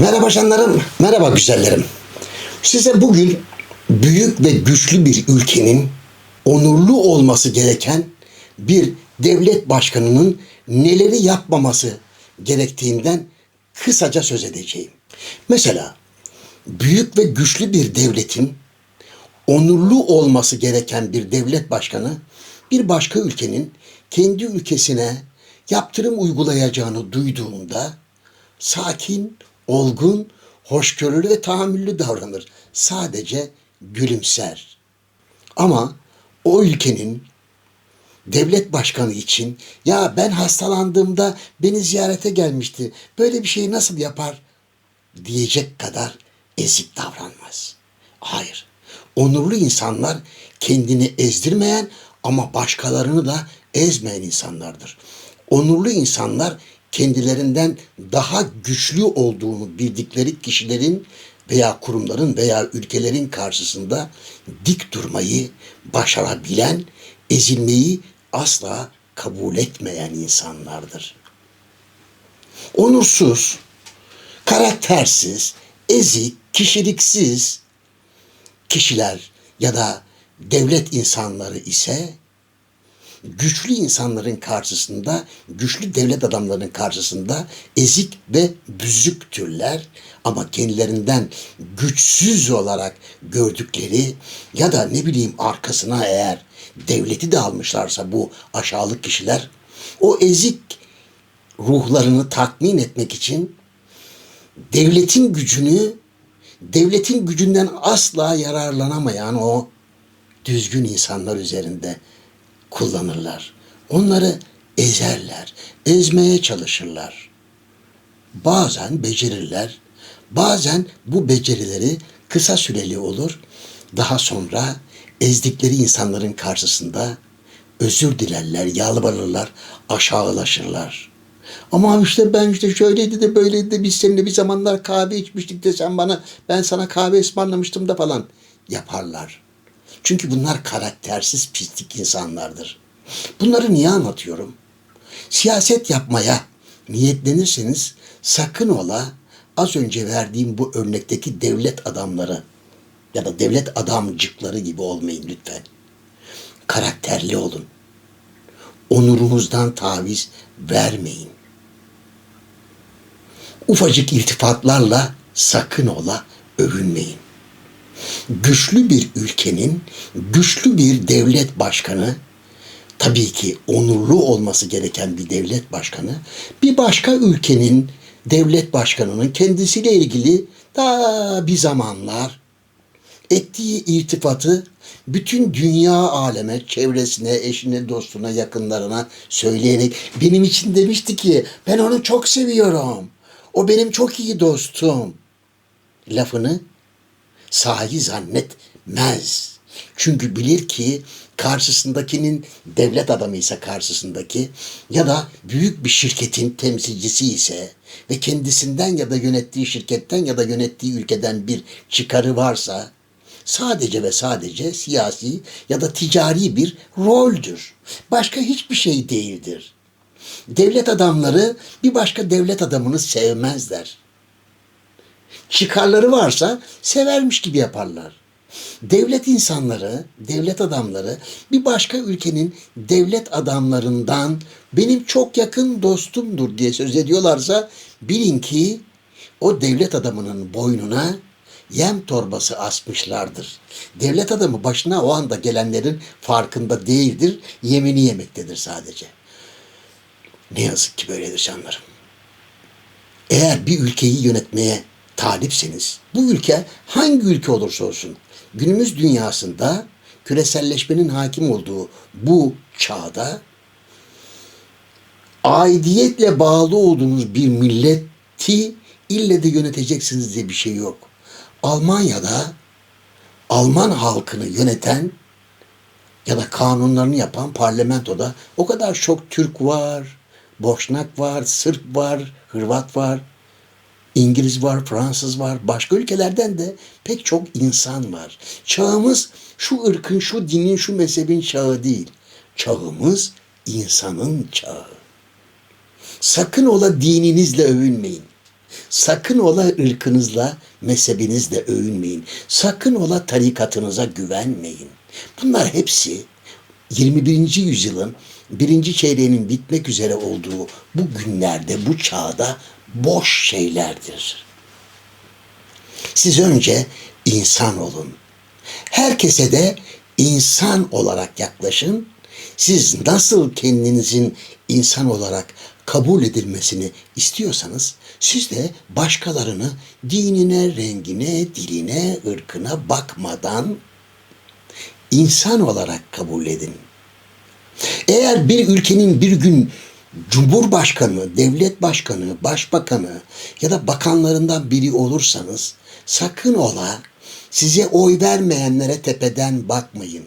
Merhaba canlarım, merhaba güzellerim. Size bugün büyük ve güçlü bir ülkenin onurlu olması gereken bir devlet başkanının neleri yapmaması gerektiğinden kısaca söz edeceğim. Mesela büyük ve güçlü bir devletin onurlu olması gereken bir devlet başkanı bir başka ülkenin kendi ülkesine yaptırım uygulayacağını duyduğunda sakin, olgun, hoşgörülü ve tahammüllü davranır. Sadece gülümser. Ama o ülkenin devlet başkanı için ya ben hastalandığımda beni ziyarete gelmişti. Böyle bir şeyi nasıl yapar diyecek kadar ezik davranmaz. Hayır. Onurlu insanlar kendini ezdirmeyen ama başkalarını da ezmeyen insanlardır. Onurlu insanlar kendilerinden daha güçlü olduğunu bildikleri kişilerin veya kurumların veya ülkelerin karşısında dik durmayı başarabilen, ezilmeyi asla kabul etmeyen insanlardır. Onursuz, karaktersiz, ezik, kişiliksiz kişiler ya da devlet insanları ise güçlü insanların karşısında, güçlü devlet adamlarının karşısında ezik ve büzüktürler. Ama kendilerinden güçsüz olarak gördükleri ya da ne bileyim arkasına eğer devleti de almışlarsa bu aşağılık kişiler o ezik ruhlarını tatmin etmek için devletin gücünü devletin gücünden asla yararlanamayan o düzgün insanlar üzerinde kullanırlar. Onları ezerler, ezmeye çalışırlar. Bazen becerirler, bazen bu becerileri kısa süreli olur. Daha sonra ezdikleri insanların karşısında özür dilerler, yalvarırlar, aşağılaşırlar. Ama işte ben işte şöyleydi de böyleydi de biz seninle bir zamanlar kahve içmiştik de sen bana ben sana kahve ısmarlamıştım da falan yaparlar. Çünkü bunlar karaktersiz pislik insanlardır. Bunları niye anlatıyorum? Siyaset yapmaya niyetlenirseniz sakın ola az önce verdiğim bu örnekteki devlet adamları ya da devlet adamcıkları gibi olmayın lütfen. Karakterli olun. Onurunuzdan taviz vermeyin. Ufacık iltifatlarla sakın ola övünmeyin güçlü bir ülkenin güçlü bir devlet başkanı tabii ki onurlu olması gereken bir devlet başkanı bir başka ülkenin devlet başkanının kendisiyle ilgili daha bir zamanlar ettiği irtifatı bütün dünya aleme, çevresine, eşine, dostuna, yakınlarına söyleyerek benim için demişti ki ben onu çok seviyorum. O benim çok iyi dostum. Lafını sahi zannetmez. Çünkü bilir ki karşısındakinin devlet adamı ise karşısındaki ya da büyük bir şirketin temsilcisi ise ve kendisinden ya da yönettiği şirketten ya da yönettiği ülkeden bir çıkarı varsa sadece ve sadece siyasi ya da ticari bir roldür. Başka hiçbir şey değildir. Devlet adamları bir başka devlet adamını sevmezler çıkarları varsa severmiş gibi yaparlar. Devlet insanları, devlet adamları bir başka ülkenin devlet adamlarından benim çok yakın dostumdur diye söz ediyorlarsa bilin ki o devlet adamının boynuna yem torbası asmışlardır. Devlet adamı başına o anda gelenlerin farkında değildir, yemini yemektedir sadece. Ne yazık ki böyledir canlarım. Eğer bir ülkeyi yönetmeye talipseniz bu ülke hangi ülke olursa olsun günümüz dünyasında küreselleşmenin hakim olduğu bu çağda aidiyetle bağlı olduğunuz bir milleti ille de yöneteceksiniz diye bir şey yok. Almanya'da Alman halkını yöneten ya da kanunlarını yapan parlamentoda o kadar çok Türk var, Boşnak var, Sırp var, Hırvat var. İngiliz var, Fransız var, başka ülkelerden de pek çok insan var. Çağımız şu ırkın, şu dinin, şu mezhebin çağı değil. Çağımız insanın çağı. Sakın ola dininizle övünmeyin. Sakın ola ırkınızla, mezhebinizle övünmeyin. Sakın ola tarikatınıza güvenmeyin. Bunlar hepsi 21. yüzyılın birinci çeyreğinin bitmek üzere olduğu bu günlerde, bu çağda boş şeylerdir. Siz önce insan olun. Herkese de insan olarak yaklaşın. Siz nasıl kendinizin insan olarak kabul edilmesini istiyorsanız siz de başkalarını dinine, rengine, diline, ırkına bakmadan insan olarak kabul edin. Eğer bir ülkenin bir gün cumhurbaşkanı, devlet başkanı, başbakanı ya da bakanlarından biri olursanız sakın ola size oy vermeyenlere tepeden bakmayın.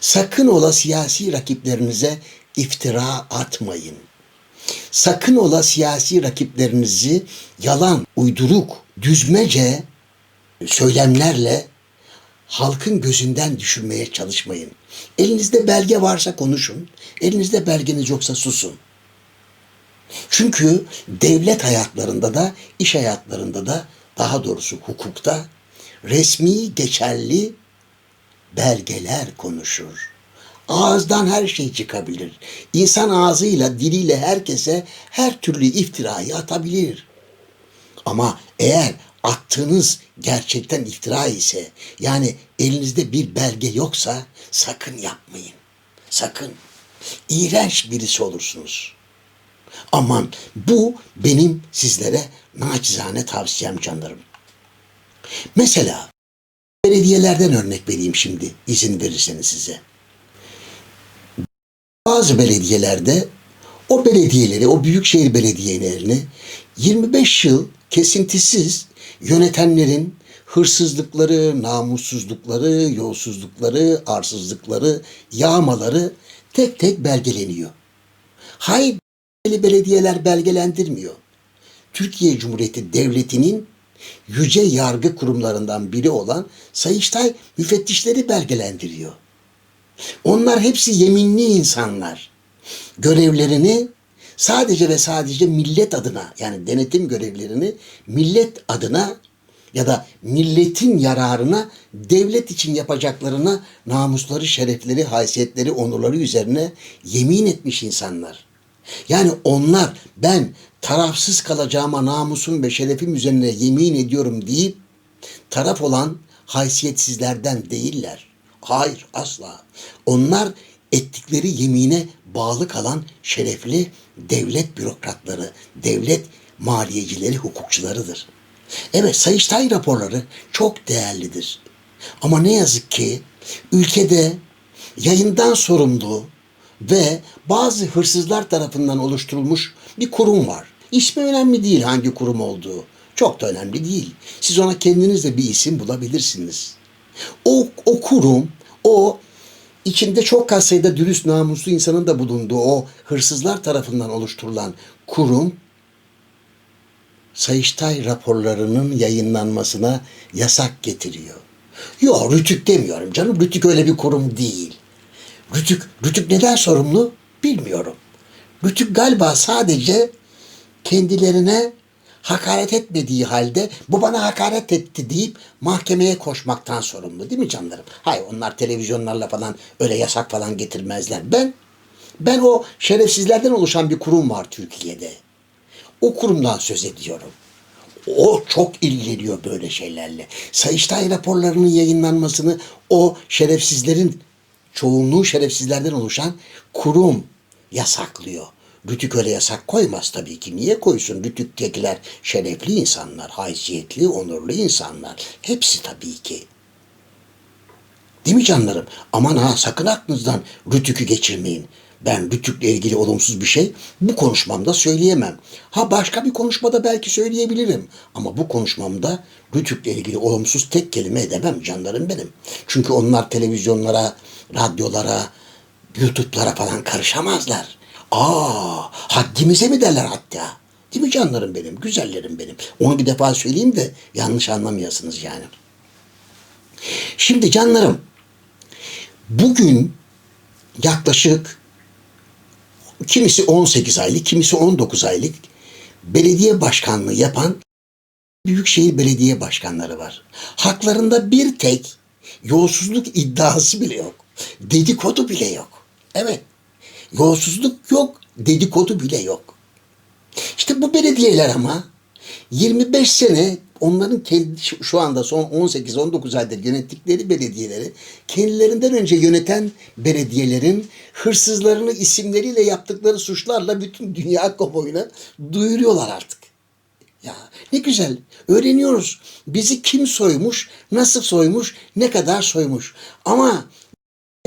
Sakın ola siyasi rakiplerinize iftira atmayın. Sakın ola siyasi rakiplerinizi yalan, uyduruk, düzmece söylemlerle halkın gözünden düşürmeye çalışmayın. Elinizde belge varsa konuşun. Elinizde belgeniz yoksa susun. Çünkü devlet hayatlarında da, iş hayatlarında da, daha doğrusu hukukta resmi geçerli belgeler konuşur. Ağızdan her şey çıkabilir. İnsan ağzıyla, diliyle herkese her türlü iftirayı atabilir. Ama eğer attığınız gerçekten iftira ise yani elinizde bir belge yoksa sakın yapmayın. Sakın. İğrenç birisi olursunuz. Aman bu benim sizlere naçizane tavsiyem canlarım. Mesela belediyelerden örnek vereyim şimdi izin verirseniz size. Bazı belediyelerde o belediyeleri, o büyükşehir belediyelerini 25 yıl kesintisiz yönetenlerin hırsızlıkları, namussuzlukları, yolsuzlukları, arsızlıkları, yağmaları tek tek belgeleniyor. Hayır, belediyeler belgelendirmiyor. Türkiye Cumhuriyeti Devleti'nin yüce yargı kurumlarından biri olan Sayıştay müfettişleri belgelendiriyor. Onlar hepsi yeminli insanlar. Görevlerini sadece ve sadece millet adına yani denetim görevlerini millet adına ya da milletin yararına devlet için yapacaklarına namusları, şerefleri, haysiyetleri, onurları üzerine yemin etmiş insanlar. Yani onlar ben tarafsız kalacağıma namusum ve şerefim üzerine yemin ediyorum deyip taraf olan haysiyetsizlerden değiller. Hayır asla. Onlar ettikleri yemine bağlı kalan şerefli devlet bürokratları, devlet maliyecileri, hukukçularıdır. Evet Sayıştay raporları çok değerlidir. Ama ne yazık ki ülkede yayından sorumlu ve bazı hırsızlar tarafından oluşturulmuş bir kurum var. İsmi önemli değil hangi kurum olduğu. Çok da önemli değil. Siz ona kendiniz de bir isim bulabilirsiniz. O, o kurum, o içinde çok az sayıda dürüst namuslu insanın da bulunduğu o hırsızlar tarafından oluşturulan kurum Sayıştay raporlarının yayınlanmasına yasak getiriyor. Yok Rütük demiyorum canım. Rütük öyle bir kurum değil. Rütük, Rütük neden sorumlu bilmiyorum. Rütük galiba sadece kendilerine hakaret etmediği halde bu bana hakaret etti deyip mahkemeye koşmaktan sorumlu değil mi canlarım? Hayır onlar televizyonlarla falan öyle yasak falan getirmezler. Ben ben o şerefsizlerden oluşan bir kurum var Türkiye'de. O kurumdan söz ediyorum. O çok ilgileniyor böyle şeylerle. Sayıştay raporlarının yayınlanmasını o şerefsizlerin çoğunluğu şerefsizlerden oluşan kurum yasaklıyor. Rütük öyle yasak koymaz tabii ki. Niye koysun? Rütük'tekiler şerefli insanlar, haysiyetli, onurlu insanlar. Hepsi tabii ki. Değil mi canlarım? Aman ha sakın aklınızdan Rütük'ü geçirmeyin. Ben Rütük'le ilgili olumsuz bir şey bu konuşmamda söyleyemem. Ha başka bir konuşmada belki söyleyebilirim. Ama bu konuşmamda Rütük'le ilgili olumsuz tek kelime edemem canlarım benim. Çünkü onlar televizyonlara, radyolara, YouTube'lara falan karışamazlar. Aa, haddimize mi derler hatta? Değil mi canlarım benim, güzellerim benim? Onu bir defa söyleyeyim de yanlış anlamayasınız yani. Şimdi canlarım, bugün yaklaşık kimisi 18 aylık, kimisi 19 aylık belediye başkanlığı yapan büyükşehir belediye başkanları var. Haklarında bir tek yolsuzluk iddiası bile yok. Dedikodu bile yok. Evet. Yolsuzluk yok, dedikodu bile yok. İşte bu belediyeler ama 25 sene onların kendi şu anda son 18-19 aydır yönettikleri belediyeleri kendilerinden önce yöneten belediyelerin hırsızlarını isimleriyle yaptıkları suçlarla bütün dünya kamuoyuna duyuruyorlar artık. Ya ne güzel öğreniyoruz. Bizi kim soymuş, nasıl soymuş, ne kadar soymuş. Ama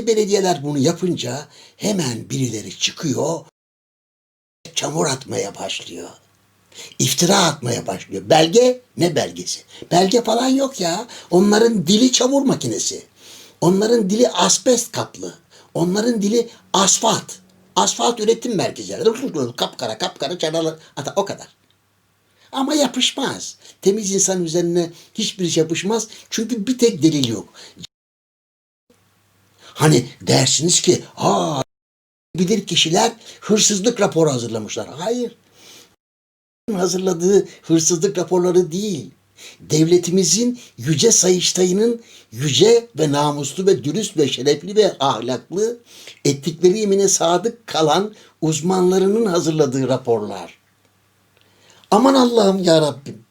belediyeler bunu yapınca hemen birileri çıkıyor, çamur atmaya başlıyor. İftira atmaya başlıyor. Belge ne belgesi? Belge falan yok ya. Onların dili çamur makinesi. Onların dili asbest kaplı. Onların dili asfalt. Asfalt üretim merkezleri. Kapkara kapkara çanalar. Hatta o kadar. Ama yapışmaz. Temiz insan üzerine hiçbir şey yapışmaz. Çünkü bir tek delil yok. Hani dersiniz ki ha bilir kişiler hırsızlık raporu hazırlamışlar. Hayır. Hazırladığı hırsızlık raporları değil. Devletimizin yüce sayıştayının yüce ve namuslu ve dürüst ve şerefli ve ahlaklı ettikleri yemine sadık kalan uzmanlarının hazırladığı raporlar. Aman Allah'ım ya Rabbim.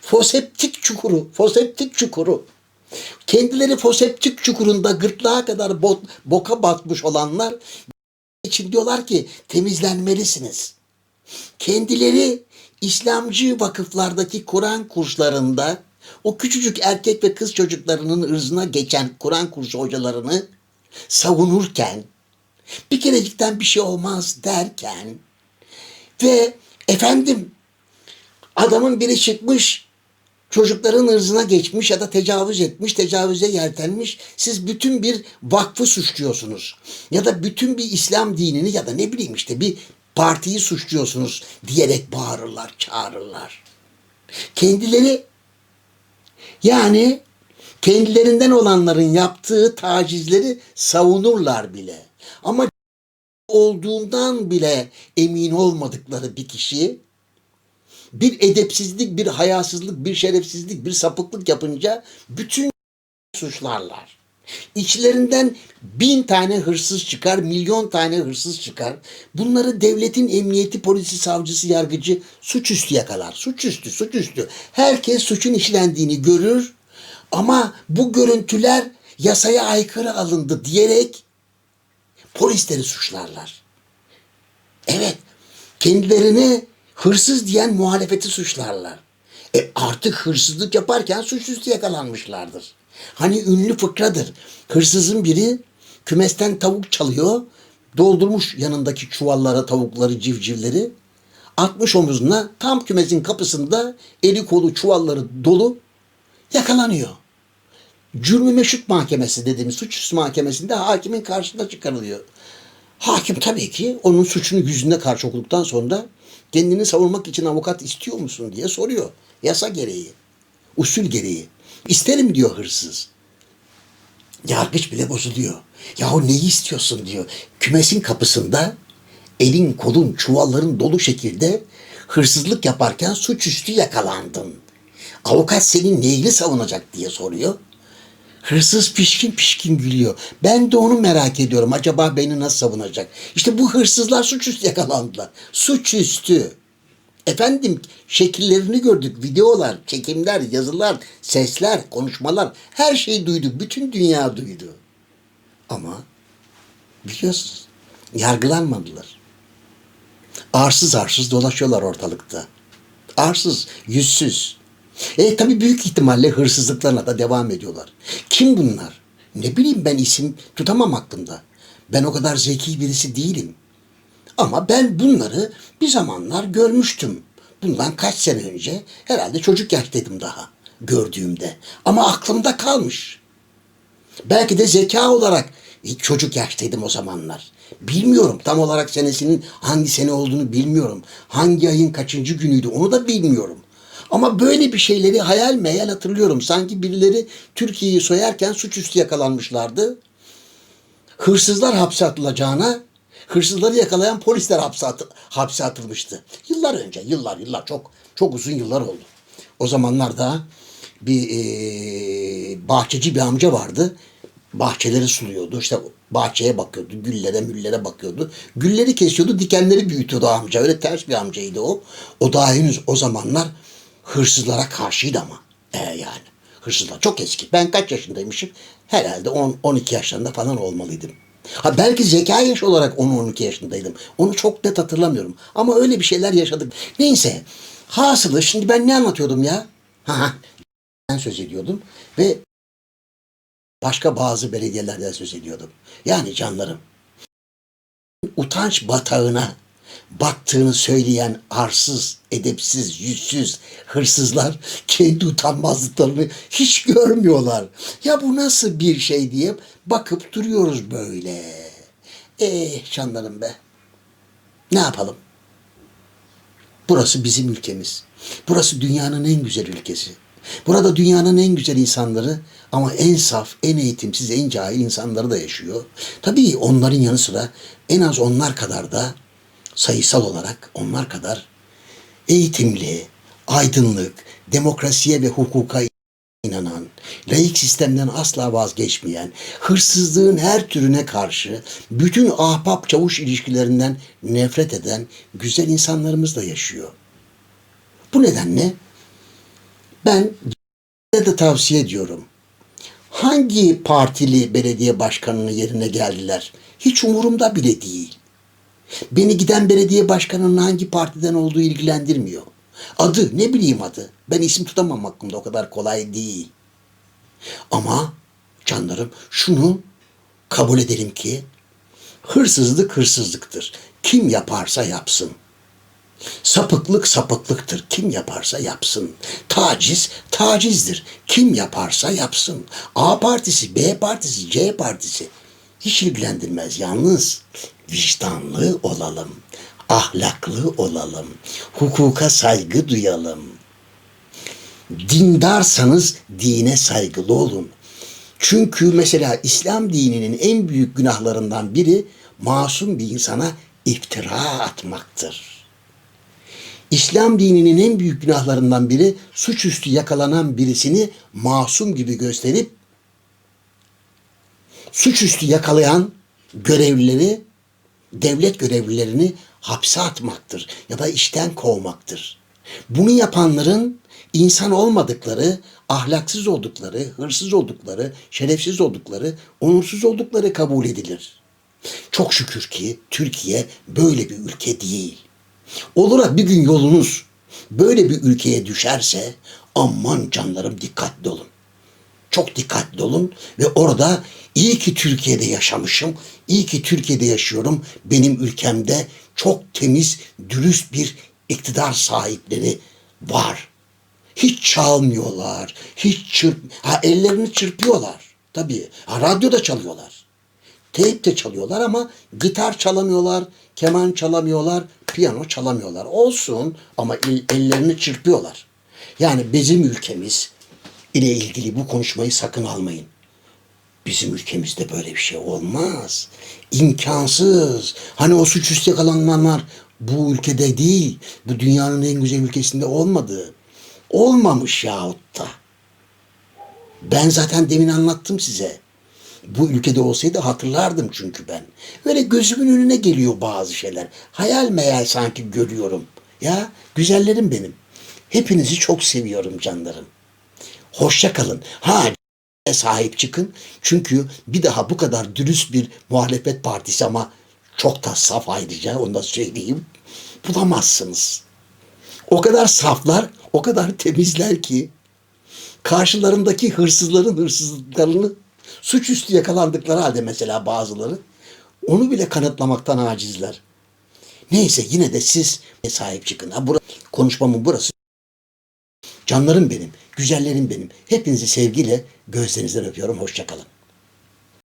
Foseptik çukuru, foseptik çukuru. Kendileri foseptik çukurunda gırtlağa kadar bot, boka batmış olanlar için diyorlar ki temizlenmelisiniz. Kendileri İslamcı vakıflardaki Kur'an kurslarında o küçücük erkek ve kız çocuklarının ırzına geçen Kur'an kursu hocalarını savunurken bir kerecikten bir şey olmaz derken ve efendim adamın biri çıkmış çocukların ırzına geçmiş ya da tecavüz etmiş, tecavüze yeltenmiş. Siz bütün bir vakfı suçluyorsunuz. Ya da bütün bir İslam dinini ya da ne bileyim işte bir partiyi suçluyorsunuz diyerek bağırırlar, çağırırlar. Kendileri yani kendilerinden olanların yaptığı tacizleri savunurlar bile. Ama olduğundan bile emin olmadıkları bir kişi bir edepsizlik, bir hayasızlık, bir şerefsizlik, bir sapıklık yapınca bütün suçlarlar. İçlerinden bin tane hırsız çıkar, milyon tane hırsız çıkar. Bunları devletin emniyeti, polisi, savcısı, yargıcı suçüstü yakalar. Suçüstü, suçüstü. Herkes suçun işlendiğini görür ama bu görüntüler yasaya aykırı alındı diyerek polisleri suçlarlar. Evet, kendilerine hırsız diyen muhalefeti suçlarlar. E artık hırsızlık yaparken suçüstü yakalanmışlardır. Hani ünlü fıkradır. Hırsızın biri kümesten tavuk çalıyor. Doldurmuş yanındaki çuvallara tavukları, civcivleri. Atmış omuzuna tam kümesin kapısında eli kolu çuvalları dolu yakalanıyor. Cürmü meşrut mahkemesi dediğimiz suçüstü mahkemesinde hakimin karşısına çıkarılıyor. Hakim tabii ki onun suçunu yüzüne karşı okuduktan sonra kendini savunmak için avukat istiyor musun diye soruyor. Yasa gereği, usul gereği. İsterim diyor hırsız. Yargıç bile bozuluyor. Yahu neyi istiyorsun diyor. Kümesin kapısında elin kolun çuvalların dolu şekilde hırsızlık yaparken suçüstü yakalandın. Avukat senin neyini savunacak diye soruyor. Hırsız pişkin pişkin gülüyor. Ben de onu merak ediyorum. Acaba beni nasıl savunacak? İşte bu hırsızlar suçüstü yakalandılar. Suçüstü. Efendim şekillerini gördük. Videolar, çekimler, yazılar, sesler, konuşmalar. Her şeyi duyduk. Bütün dünya duydu. Ama biliyorsunuz yargılanmadılar. Arsız arsız dolaşıyorlar ortalıkta. Arsız, yüzsüz. E tabi büyük ihtimalle hırsızlıklarına da devam ediyorlar. Kim bunlar? Ne bileyim ben isim tutamam aklımda. Ben o kadar zeki birisi değilim. Ama ben bunları bir zamanlar görmüştüm. Bundan kaç sene önce herhalde çocuk yaştaydım daha gördüğümde. Ama aklımda kalmış. Belki de zeka olarak çocuk yaştaydım o zamanlar. Bilmiyorum tam olarak senesinin hangi sene olduğunu bilmiyorum. Hangi ayın kaçıncı günüydü onu da bilmiyorum. Ama böyle bir şeyleri hayal meyal hatırlıyorum. Sanki birileri Türkiye'yi soyarken suçüstü yakalanmışlardı. Hırsızlar hapse atılacağına hırsızları yakalayan polisler hapse, atı- hapse atılmıştı. Yıllar önce, yıllar yıllar çok çok uzun yıllar oldu. O zamanlar da bir eee, bahçeci bir amca vardı. Bahçeleri suluyordu. İşte bahçeye bakıyordu. Güllere müllere bakıyordu. Gülleri kesiyordu. Dikenleri büyütüyordu amca. Öyle ters bir amcaydı o. O daha henüz o zamanlar hırsızlara karşıydı ama. E yani. Hırsızlar çok eski. Ben kaç yaşındaymışım? Herhalde 10-12 yaşlarında falan olmalıydım. Ha belki zeka yaş olarak 10-12 yaşındaydım. Onu çok net hatırlamıyorum. Ama öyle bir şeyler yaşadık. Neyse. Hasılı şimdi ben ne anlatıyordum ya? Ha. Ben söz ediyordum ve başka bazı belediyelerden söz ediyordum. Yani canlarım utanç batağına battığını söyleyen arsız, edepsiz, yüzsüz hırsızlar kendi utanmazlıklarını hiç görmüyorlar. Ya bu nasıl bir şey diye bakıp duruyoruz böyle. Eh canlarım be. Ne yapalım? Burası bizim ülkemiz. Burası dünyanın en güzel ülkesi. Burada dünyanın en güzel insanları ama en saf, en eğitimsiz, en cahil insanları da yaşıyor. Tabii onların yanı sıra en az onlar kadar da sayısal olarak onlar kadar eğitimli, aydınlık, demokrasiye ve hukuka inanan, laik sistemden asla vazgeçmeyen, hırsızlığın her türüne karşı bütün ahbap çavuş ilişkilerinden nefret eden güzel insanlarımız da yaşıyor. Bu nedenle ben de tavsiye ediyorum. Hangi partili belediye başkanının yerine geldiler? Hiç umurumda bile değil. Beni giden belediye başkanının hangi partiden olduğu ilgilendirmiyor. Adı ne bileyim adı. Ben isim tutamam hakkımda o kadar kolay değil. Ama canlarım şunu kabul edelim ki hırsızlık hırsızlıktır. Kim yaparsa yapsın. Sapıklık sapıklıktır. Kim yaparsa yapsın. Taciz tacizdir. Kim yaparsa yapsın. A partisi, B partisi, C partisi hiç ilgilendirmez. Yalnız vicdanlı olalım. Ahlaklı olalım. Hukuka saygı duyalım. Dindarsanız dine saygılı olun. Çünkü mesela İslam dininin en büyük günahlarından biri masum bir insana iftira atmaktır. İslam dininin en büyük günahlarından biri suçüstü yakalanan birisini masum gibi gösterip suçüstü yakalayan görevlileri, devlet görevlilerini hapse atmaktır ya da işten kovmaktır. Bunu yapanların insan olmadıkları, ahlaksız oldukları, hırsız oldukları, şerefsiz oldukları, onursuz oldukları kabul edilir. Çok şükür ki Türkiye böyle bir ülke değil. Olur bir gün yolunuz böyle bir ülkeye düşerse aman canlarım dikkatli olun. Çok dikkatli olun ve orada iyi ki Türkiye'de yaşamışım, iyi ki Türkiye'de yaşıyorum. Benim ülkemde çok temiz, dürüst bir iktidar sahipleri var. Hiç çalmıyorlar, hiç çırp... Ha ellerini çırpıyorlar. Tabii. Ha radyoda çalıyorlar. Teyp de çalıyorlar ama gitar çalamıyorlar, keman çalamıyorlar, piyano çalamıyorlar. Olsun ama el- ellerini çırpıyorlar. Yani bizim ülkemiz ile ilgili bu konuşmayı sakın almayın. Bizim ülkemizde böyle bir şey olmaz. İmkansız. Hani o suçüstü yakalananlar bu ülkede değil, bu dünyanın en güzel ülkesinde olmadı. Olmamış yahut da. Ben zaten demin anlattım size. Bu ülkede olsaydı hatırlardım çünkü ben. Böyle gözümün önüne geliyor bazı şeyler. Hayal meyal sanki görüyorum. Ya güzellerim benim. Hepinizi çok seviyorum canlarım. Hoşça kalın. Ha sahip çıkın. Çünkü bir daha bu kadar dürüst bir muhalefet partisi ama çok da saf ayrıca onu da söyleyeyim. Bulamazsınız. O kadar saflar, o kadar temizler ki karşılarındaki hırsızların hırsızlıklarını suçüstü yakalandıkları halde mesela bazıları onu bile kanıtlamaktan acizler. Neyse yine de siz sahip çıkın. Ha, bura, konuşmamın burası. Canlarım benim, güzellerim benim. Hepinizi sevgiyle gözlerinizden öpüyorum. Hoşçakalın.